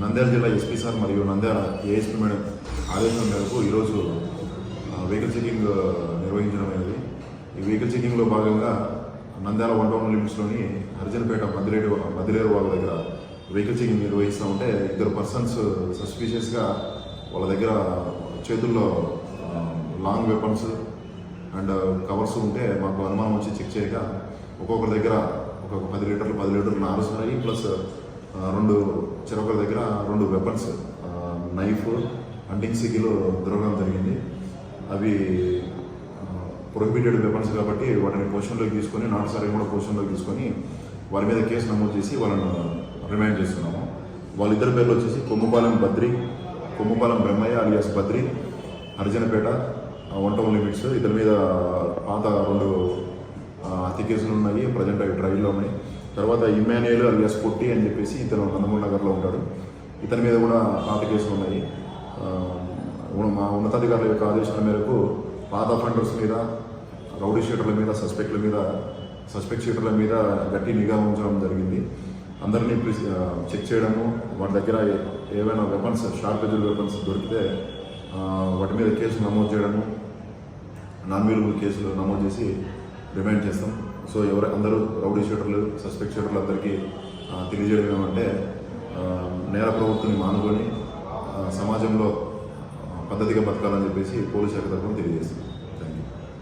నంద్యాల జిల్లా SP sir మరియు Nandyal ASP madam ఆదేశం మేరకు ఈరోజు వెహికల్ చెకింగ్ నిర్వహించడం అనేది. ఈ వెహికల్ చెకింగ్లో భాగంగా నంద్యాల వన్ టౌన్ లిమిట్స్లోని హరిజన్పేట మద్దిరేడు మద్దిలేరు వాళ్ళ దగ్గర వెహికల్ చెకింగ్ నిర్వహిస్తూ ఉంటే ఇద్దరు పర్సన్స్ సస్పీషియస్గా వాళ్ళ దగ్గర చేతుల్లో లాంగ్ వెపన్స్ అండ్ కవర్స్ ఉంటే మాకు అనుమానం వచ్చి చెక్ చేయక ఒక్కొక్కరి దగ్గర ఒక్కొక్క పది లీటర్లు పది లీటర్లు నారుస్ ఉన్నాయి ప్లస్ రెండు చెరొకరి దగ్గర రెండు వెపన్స్ నైఫ్ హంటింగ్ సిగిలు దొరకడం జరిగింది. అవి ప్రొహిబిటెడ్ వెపన్స్ కాబట్టి వాటిని పొజిషన్లోకి తీసుకొని నాటు కూడా పొజిషన్లోకి తీసుకొని వారి మీద కేసు నమోదు చేసి వాళ్ళను రిమాండ్ చేస్తున్నాము. వాళ్ళిద్దరి పేర్లు వచ్చేసి Kommupalem Badri Kommupalem Brahmaiah alias Badri Harijanapeta one town limits ఇతని మీద పాత రెండు కేసులు ఉన్నాయి ప్రజెంట్ అవి ట్రయల్లో ఉన్నాయి. తర్వాత ఇమాన్యుయల్ అలియాస్ పొట్టి అని చెప్పేసి ఇతను నందమూరి నగర్లో ఉంటాడు. ఇతని మీద కూడా పాత కేసులు ఉన్నాయి. మా ఉన్నతాధికారుల యొక్క ఆదేశాల మేరకు పాత ఫండర్స్ మీద రౌడీ షీటర్ల మీద సస్పెక్ట్ల మీద సస్పెక్ట్ షీటర్ల మీద గట్టి నిఘా ఉంచడం జరిగింది. అందరినీ చెక్ చేయడము వాటి దగ్గర ఏవైనా వెపన్స్ షార్ప్ ఎజుల్ వెపన్స్ దొరికితే వాటి మీద కేసు నమోదు చేయడము నాన్ కేసులు నమోదు చేసి రిమైండ్ చేస్తాం. సో ఎవరు అందరూ రౌడీ షూటర్లు సస్పెక్ట్ షూటర్లు అందరికీ తెలియజేయడం ఏమంటే నేర ప్రవృత్తిని మానుకొని సమాజంలో పద్ధతిగా బతకాలని చెప్పేసి పోలీస్ శాఖ తరఫున తెలియజేస్తుంది